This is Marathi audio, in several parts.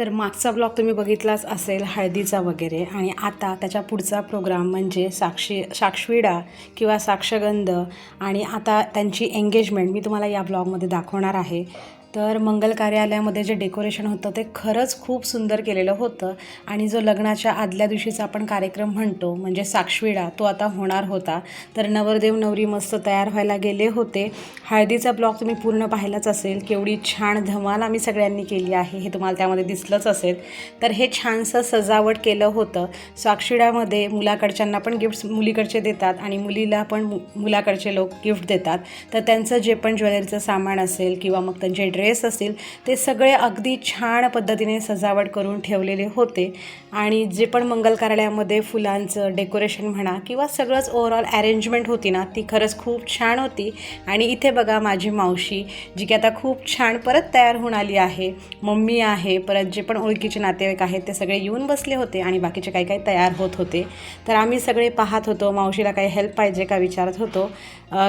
तर मागचा ब्लॉग तुम्ही बघितलाच असेल हळदीचा वगैरे. आणि आता त्याच्या पुढचा प्रोग्राम म्हणजे साक्षी साक्षविडा किंवा साक्षगंध. आणि आता त्यांची एंगेजमेंट मी तुम्हाला या ब्लॉगमध्ये दाखवणार आहे. तर मंगल कार्यालयामध्ये जे डेकोरेशन होतं ते खरंच खूप सुंदर केलेलं होतं. आणि जो लग्नाच्या आदल्या दिवशीचा आपण कार्यक्रम म्हणतो म्हणजे साक्षविडा तो आता होणार होता. तर नवरदेव नवरी मस्त तयार व्हायला गेले होते. हळदीचा ब्लॉग तुम्ही पूर्ण पाहिलाच असेल. केवढी छान धमाल आम्ही सगळ्यांनी केली आहे हे तुम्हाला त्यामध्ये दिसलंच असेल. तर हे छानसं सजावट केलं होतं. साक्षीडामध्ये मुलाकडच्यांना पण गिफ्ट्स मुलीकडचे देतात आणि मुलीला पण मुलाकडचे लोक गिफ्ट देतात. तर त्यांचं जे पण ज्वेलरीचं सामान असेल किंवा मग त्यांचे ड्रेस असतील ते सगळे अगदी छान पद्धतीने सजावट करून ठेवलेले होते. आणि जे पण मंगल कार्यालयामध्ये फुलांचं डेकोरेशन म्हणा किंवा सगळंच ओव्हरऑल अरेंजमेंट होती ना ती खरंच खूप छान होती. आणि इथे बघा माझी मावशी जी की आता खूप छान परत तयार होऊन आली आहे. मम्मी आहे परत जे पण ओळखीचे नातेवाईक आहेत ते सगळे येऊन बसले होते आणि बाकीचे काही काही तयार होत होते. तर आम्ही सगळे पाहत होतो मावशीला काही हेल्प पाहिजे का विचारत होतो.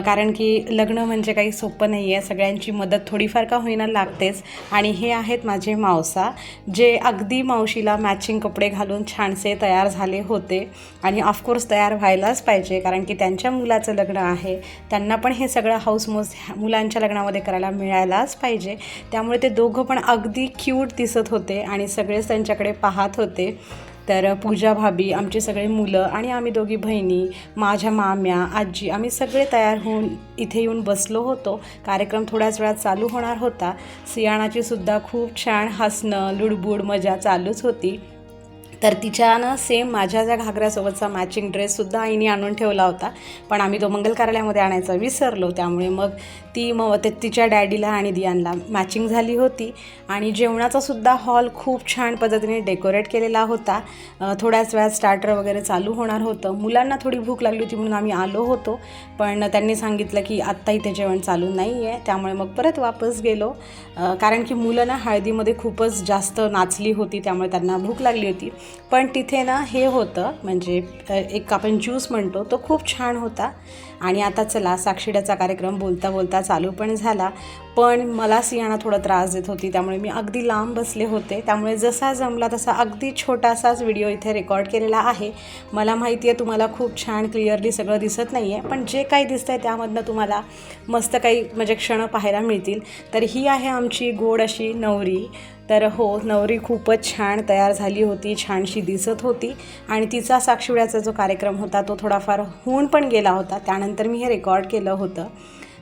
कारण की लग्न म्हणजे काही सोपं नाही आहे सगळ्यांची मदत थोडीफार का होईना लागतेच आणि हे आहेत माझे मावसा जे अगदी मावशीला मॅचिंग कपडे घालून छानसे तयार झाले होते. आणि ऑफकोर्स तयार व्हायलाच पाहिजे कारण की त्यांच्या मुलाचं लग्न आहे. त्यांना पण हे सगळं हाऊसमोज मुलांच्या लग्नामध्ये करायला मिळायलाच पाहिजे. त्यामुळे ते दोघं पण अगदी क्यूट दिसत होते आणि सगळेच त्यांच्याकडे पाहत होते. तर पूजा भाभी आमचे सगळे मुलं आणि आम्ही दोघी बहिणी माझ्या माम्या आजी आम्ही सगळे तयार होऊन इथे येऊन बसलो होतो. कार्यक्रम थोड्याच वेळात चालू होणार होता. सियाणाची सुद्धा खूप छान हसणं लुडबुड मजा चालूच होती. तर तिच्यानं सेम माझ्या ज्या घागऱ्यासोबतचा मॅचिंग ड्रेससुद्धा आईने आणून ठेवला होता. पण आम्ही तो मंगल कार्यालयामध्ये आणायचा विसरलो. त्यामुळे मग ती मग ते तिच्या डॅडीला आणि दियांना मॅचिंग झाली होती. आणि जेवणाचासुद्धा हॉल खूप छान पद्धतीने डेकोरेट केलेला होता. थोड्याच वेळात स्टार्टर वगैरे चालू होणार होतं. मुलांना थोडी भूक लागली होती म्हणून आम्ही आलो होतो. पण त्यांनी सांगितलं की आत्ता इथे जेवण चालू नाही आहे त्यामुळे मग परत वापस गेलो. कारण की मुलं ना हळदीमध्ये खूपच जास्त नाचली होती. त्यामुळे त्यांना भूक लागली होती. पण तिथे ना हे होतं म्हणजे एक आपण ज्यूस म्हणतो तो खूप छान होता. आणि आता चला साक्षीड्याचा कार्यक्रम बोलता बोलता चालू पण झाला. पण मला सियाणा थोडा त्रास देत होती त्यामुळे मी अगदी लांब बसले होते. त्यामुळे जसा जमला तसा अगदी छोटासाच व्हिडिओ इथे रेकॉर्ड केलेला आहे. मला माहिती आहे तुम्हाला खूप छान क्लिअरली सगळं दिसत नाही आहे पण जे काही दिसतं आहे त्यामधनं तुम्हाला मस्त काही म्हणजे क्षण पाहायला मिळतील. तर ही आहे आमची गोड अशी नवरी तर हो नवरी खूपच छान तयार झाली होती छानशी दिसत होती. आणि तिचा साक्षिवड्याचा जो कार्यक्रम होता तो थोडाफार होऊन पण गेला होता. त्यानंतर मी हे रेकॉर्ड केलं होतं.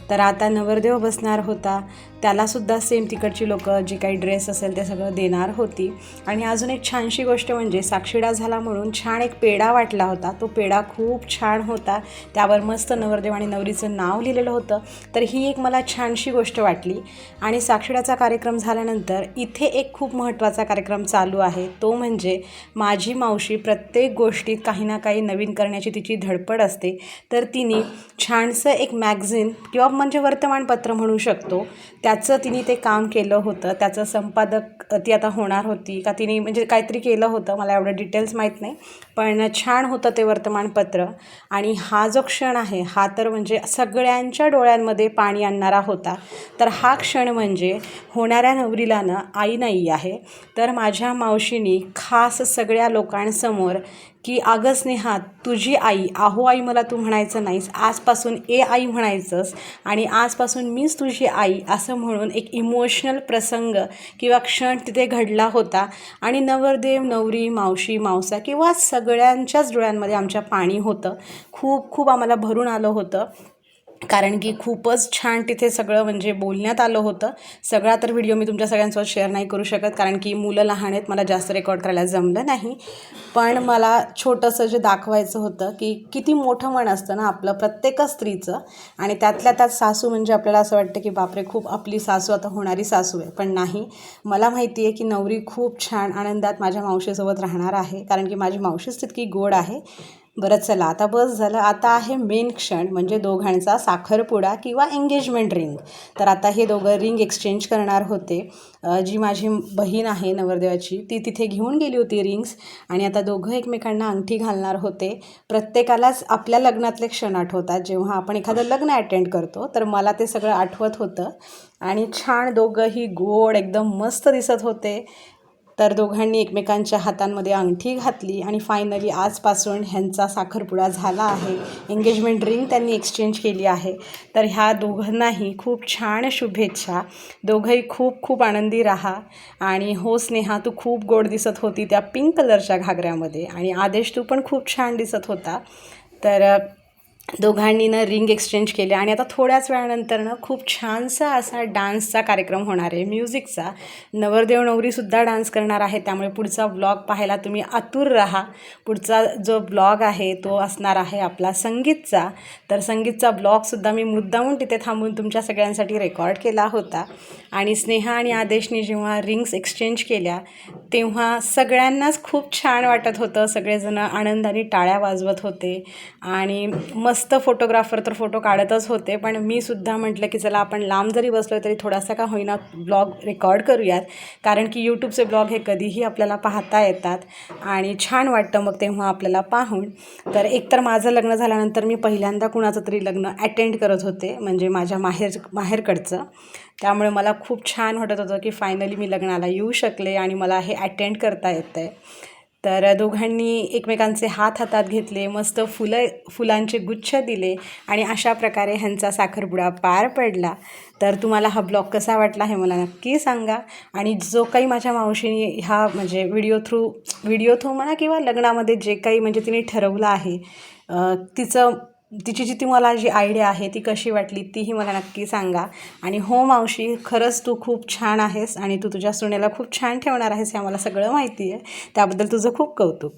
तर आता नवरदेव बसणार होता. त्यालासुद्धा सेम तिकडची लोक जे काही ड्रेस असेल ते सगळं देणार होती. आणि अजून एक छानशी गोष्ट म्हणजे साक्षीडा झाला म्हणून छान एक पेढा वाटला होता. तो पेढा खूप छान होता. त्यावर मस्त नवरदेव आणि नवरीचं नाव लिहिलेलं होतं. तर ही एक मला छानशी गोष्ट वाटली. आणि साक्षीडाचा कार्यक्रम झाल्यानंतर इथे एक खूप महत्त्वाचा कार्यक्रम चालू आहे. तो म्हणजे माझी मावशी प्रत्येक गोष्टीत काही ना काही नवीन करण्याची तिची धडपड असते. तर तिने छानसं एक मॅगझिन किंवा म्हणजे वर्तमानपत्र म्हणू शकतो. त्याचं तिने ते काम केलं होतं. त्याचं संपादक ती आता होणार होती का तिने म्हणजे काहीतरी केलं होतं. मला एवढं डिटेल्स माहीत नाही. पण छान होतं ते वर्तमानपत्र. आणि हा जो क्षण आहे हा तर म्हणजे सगळ्यांच्या डोळ्यांमध्ये पाणी आणणारा होता. तर हा क्षण म्हणजे होणाऱ्या नवरीला ना आई नाही आहे. तर माझ्या मावशीनी खास सगळ्या लोकांसमोर की अगं स्नेहा तुझी आई आहो आई मला तू म्हणायचं नाहीस. आजपासून ए आई म्हणायचंस आणि आजपासून मीच तुझी आई असं म्हणून एक इमोशनल प्रसंग किंवा क्षण तिथे घडला होता. आणि नवरदेव नवरी मावशी मावसा किंवा सगळ्यांच्याच डोळ्यांमध्ये आमच्या पाणी होतं. खूप खूप आम्हाला भरून आलं होतं. कारण की खूपच छान तिथे सगळं म्हणजे बोलण्यात आलं होतं. सगळा तर व्हिडिओ मी तुमच्या सगळ्यांसोबत शेअर नाही करू शकत कारण की मुलं लहान आहेत मला जास्त रेकॉर्ड करायला जमलं नाही. पण मला छोटंसं जे दाखवायचं होतं की किती मोठं मन असतं ना आपलं प्रत्येकच स्त्रीचं. आणि त्यातल्या त्यात सासू म्हणजे आपल्याला असं वाटतं की बापरे खूप आपली सासू आता होणारी सासू आहे. पण नाही. मला माहिती आहे की नवरी खूप छान आनंदात माझ्या मावशीसोबत राहणार आहे कारण की माझी मावशीच तितकी गोड आहे. बरं चला. आता बस झालं. आता आहे मेन क्षण म्हणजे दोघांचा साखरपुडा किंवा एंगेजमेंट रिंग तर आता हे दोघं रिंग एक्सचेंज करणार होते. जी माझी बहीण आहे नवरदेवाची ती तिथे घेऊन गेली होती रिंग्स आणि आता दोघं एकमेकांना अंगठी घालणार होते. प्रत्येकालाच आपल्या लग्नातले क्षण आठवतात. जेव्हा आपण एखादं लग्न अटेंड करतो तर मला ते सगळं आठवत होतं. आणि छान दोघंही गोड एकदम मस्त दिसत होते. तर दोघांनी एकमेकांच्या हातांमध्ये अंगठी घातली आणि फायनली आजपासून ह्यांचा साखरपुडा झाला आहे. एंगेजमेंट रिंग त्यांनी एक्सचेंज केली आहे. तर ह्या दोघांनाही खूप छान शुभेच्छा. दोघंही खूप खूप आनंदी राहा. आणि हो स्नेहा तू खूप गोड दिसत होती त्या पिंक कलरच्या घागऱ्यामध्ये. आणि आदेश तू पण खूप छान दिसत होता. तर दोघांनी ना रिंग एक्सचेंज केले आणि आता थोड्याच वेळानंतर ना खूप छानसा असा डान्सचा कार्यक्रम होणार आहे म्युझिकचा. नवरदेव नवरीसुद्धा डान्स करणार आहे त्यामुळे पुढचा ब्लॉग पाहायला तुम्ही आतुर राहा. पुढचा जो ब्लॉग आहे तो असणार आहे आपला संगीतचा. तर संगीतचा ब्लॉगसुद्धा मी मुद्दामून तिथे थांबून तुमच्या सगळ्यांसाठी रेकॉर्ड केला होता. आणि स्नेहा आणि आदेशने जेव्हा रिंग्स एक्सचेंज केल्या तेव्हा सगळ्यांनाच खूप छान वाटत होतं. सगळेजणं आनंदाने टाळ्या वाजवत होते. आणि मस्त फोटोग्राफर तर फोटो काढतच होते. पण मी सुद्धा म्हटलं की चला आपण लांब जरी बसलो तरी थोडासा का होईना ब्लॉग रेकॉर्ड करूयात. कारण की यूट्यूबचे ब्लॉग हे कधीही आपल्याला पाहता येतात. आणि छान वाटतं मग तेव्हा आपल्याला पाहून. तर एकतर माझं लग्न झाल्यानंतर मी पहिल्यांदा कुणाचं तरी लग्न अटेंड करत होते. म्हणजे माझ्या माहेर माहेरकडचं. त्यामुळे मला खूप छान वाटत होतं की फायनली मी लग्नाला येऊ शकले आणि मला हे अटेंड करता येतं आहे तर दोघांनी एकमेकांचे हात हातात घेतले मस्त फुलं फुलांचे गुच्छ दिले आणि अशा प्रकारे ह्यांचा साखरपुडा पार पडला. तर तुम्हाला हा ब्लॉग कसा वाटला हे मला नक्की सांगा. आणि जो काही माझ्या मावशीने ह्या म्हणजे व्हिडिओ थ्रू व्हिडिओ थ्रू म्हणा किंवा लग्नामध्ये जे काही म्हणजे तिने ठरवलं आहे तिचं तिची जी ती मला जी आयडिया आहे ती कशी वाटली तीही मला नक्की सांगा. आणि हो मावशी खरंच तू खूप छान आहेस आणि तू तुझ्या सुनेला खूप छान ठेवणार आहेस हे आम्हाला सगळं माहिती आहे. त्याबद्दल तुझं खूप कौतुक.